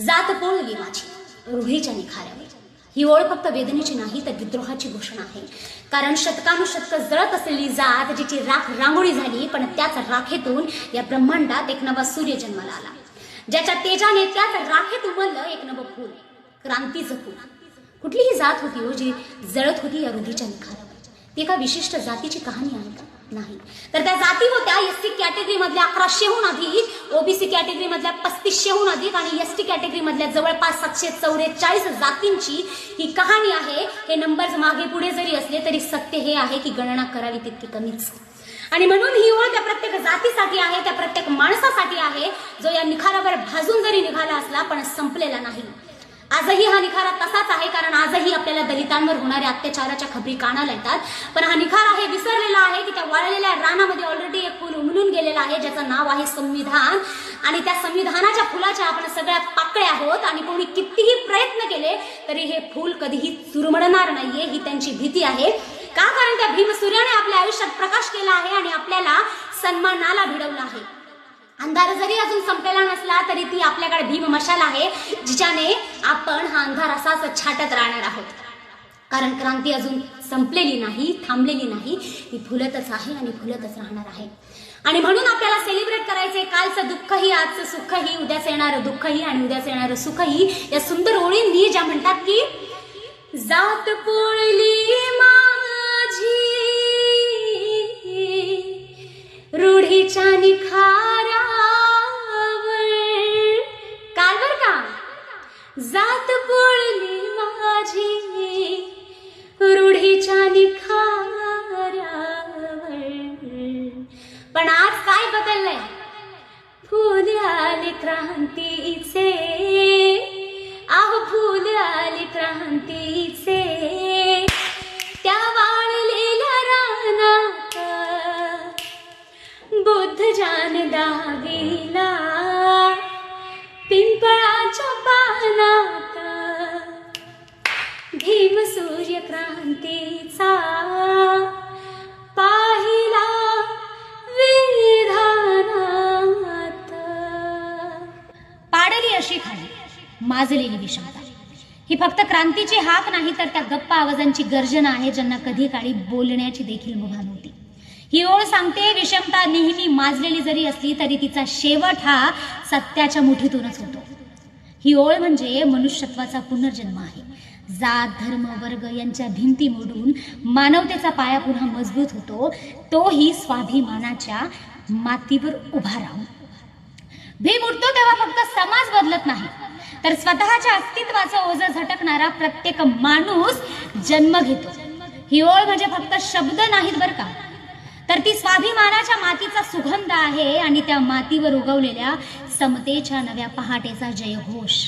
जात पोळली माझी? रूढीच्या निखाऱ्यावर. ही ओळ फक्त वेदनेची नाही तर विद्रोहाची घोषणा आहे. कारण शतकानुशतक जळत असलेली जात जिची राख रांगोळी झाली पण त्याच राखेतून या ब्रह्मांडात एक नवा सूर्य जन्माला आला. ज्याच्या तेजाने त्याच राखेत उमललं एक नवं फूल क्रांतीचं फूल कुठलीही जात होती हो जी जळत होती या रूढीच्या निखाऱ्यावर. ती एका विशिष्ट जातीची कहाणी आहे का? नाही. तर त्या जाती होत्या एस टी कॅटेगरी मधल्या अकराशेहून अधिक ओबीसी कॅटेगरी मधल्या पस्तीसशेहून अधिक आणि एस टी कॅटेगरी मधल्या जवळपास सातशे चौवेचाळीस जातींची ही कहाणी आहे. हे नंबर्स मागे पुढे जरी असले तरी सत्य हे आहे की गणना करावी तितकी कमीच. आणि म्हणून ही ओळ त्या प्रत्येक जातीसाठी आहे त्या प्रत्येक माणसासाठी आहे. जो या निखारावर भाजून जरी निघाला असला पण संपलेला नाही. आजही हा निखारा तसाच आहे कारण आजही आपल्याला दलितांवर होणाऱ्या अत्याचाराच्या खबरी कानाला येतात. पण हा निखारा हे विसरलेला आहे की त्या वाळलेल्या रानामध्ये ऑलरेडी एक फुल उमलून गेलेला आहे ज्याचं नाव आहे संविधान. आणि त्या संविधानाच्या फुलाच्या आपण सगळ्या पाकळ्या आहोत आणि कोणी कितीही प्रयत्न केले तरी हे फुल कधीही चुरमडणार नाहीये ही त्यांची भीती आहे. का? कारण त्या भीमसूर्याने आपल्या आयुष्यात प्रकाश केला आहे आणि आपल्याला सन्मानाला भिडवलं आहे. अंधार जरी अजून संपलेला नसला तरी ती आपल्याकडे भीम मशाल आहे जिच्याने आपण हा अंधार असाच छाटत राहणार आहोत. कारण क्रांती अजून संपलेली नाही थांबलेली नाही. ती फुलतच आहे आणि फुलतच राहणार आहे. आणि म्हणून आपल्याला सेलिब्रेट करायचंय कालचं दुःखही आजचं सुखही उद्याच येणारं दुःखही आणि उद्याच येणारं सुखही. या सुंदर ओळींनी ज्या म्हणतात की जात पोळली माझी रूढीच्या निखा जात पोळली माझी. रूढीच्या निखाऱ्यावर. पण आज काय बदललंय? फुल आली क्रांतीचे. आहो फुल आली क्रांतीचे. त्या वाळलेल्या रानात बुद्ध जान दावीला माजलेली विषमता. ही फक्त क्रांतीची हाक नाही तर त्या गप्पा आवाजांची गर्जना आहे ज्यांना कधी काळी बोलण्याची देखील मुभा नव्हती. ही ओळ सांगते विषमता नेहमी माजलेली जरी असली तरी तिचा शेवट हा सत्याच्या मुठीतूनच होतो. ही ओळ म्हणजे मनुष्यत्वाचा पुनर्जन्म आहे. जात धर्म वर्ग यांच्या भिंती मोडून मानवतेचा पाया पुन्हा मजबूत होतो तोही स्वाभिमानाच्या मातीवर उभा राहून. भीम उठतो तेव्हा फक्त समाज बदलत नाही. तर स्वतःच्या अस्तित्वाचं ओझं झटकणारा प्रत्येक माणूस जन्म घेतो. ही ओळ म्हणजे फक्त शब्द नाहीत बरं का? तर ती स्वाभिमानाच्या मातीचा सुगंध आहे आणि त्या मातीवर उगवलेल्या समतेच्या नव्या पहाटेचा जयघोष.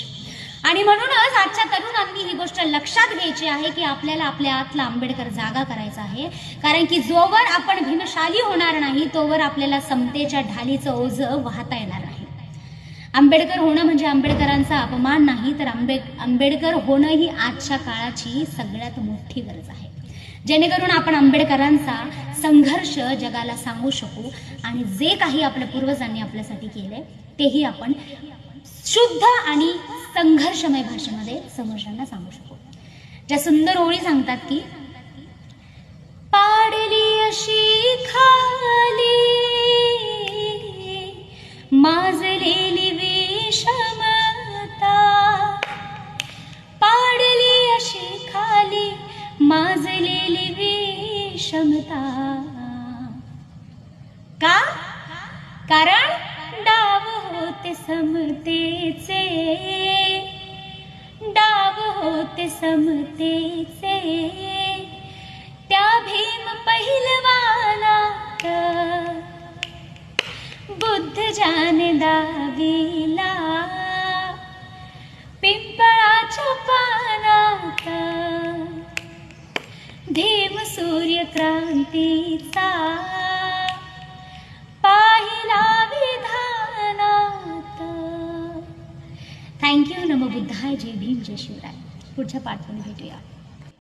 आणि म्हणूनच आजच्या तरुणांनी ही गोष्ट लक्षात घ्यायची आहे की आपल्याला आपल्या आतला आंबेडकर जागा करायचा आहे. कारण की जोवर आपण भीमशाली होणार नाही तोवर आपल्याला समतेच्या ढालीचं ओझं वाहता येणार नाही. आंबेडकर होणं म्हणजे आंबेडकरांचा अपमान नाही तर आंबे आंबेडकर होणं ही आजच्या काळाची सगळ्यात मोठी गरज आहे. जेणेकरून आपण आंबेडकरांचा संघर्ष जगाला सांगू शकू आणि जे काही आपल्या पूर्वजांनी आपल्यासाठी केले तेही आपण शुद्ध आणि संघर्षमय भाषेमध्ये समोरच्यांना सांगू शकू. ज्या सुंदर ओळी सांगतात की पाडली अशी खाली माजलेली माजलेली विषमता का? कारण डाव होते समतेचे. डाव होते समतेचे. त्या भीम पहिलवानात बुद्ध जाने दाविला पिंपळाच्या पानात धेम सूर्य क्रांतीचा पाहिला विधानात. थँक्यू नम बुद्धाय जय भीम जय शिवराय. पुढच्या पाठवून भेटूया.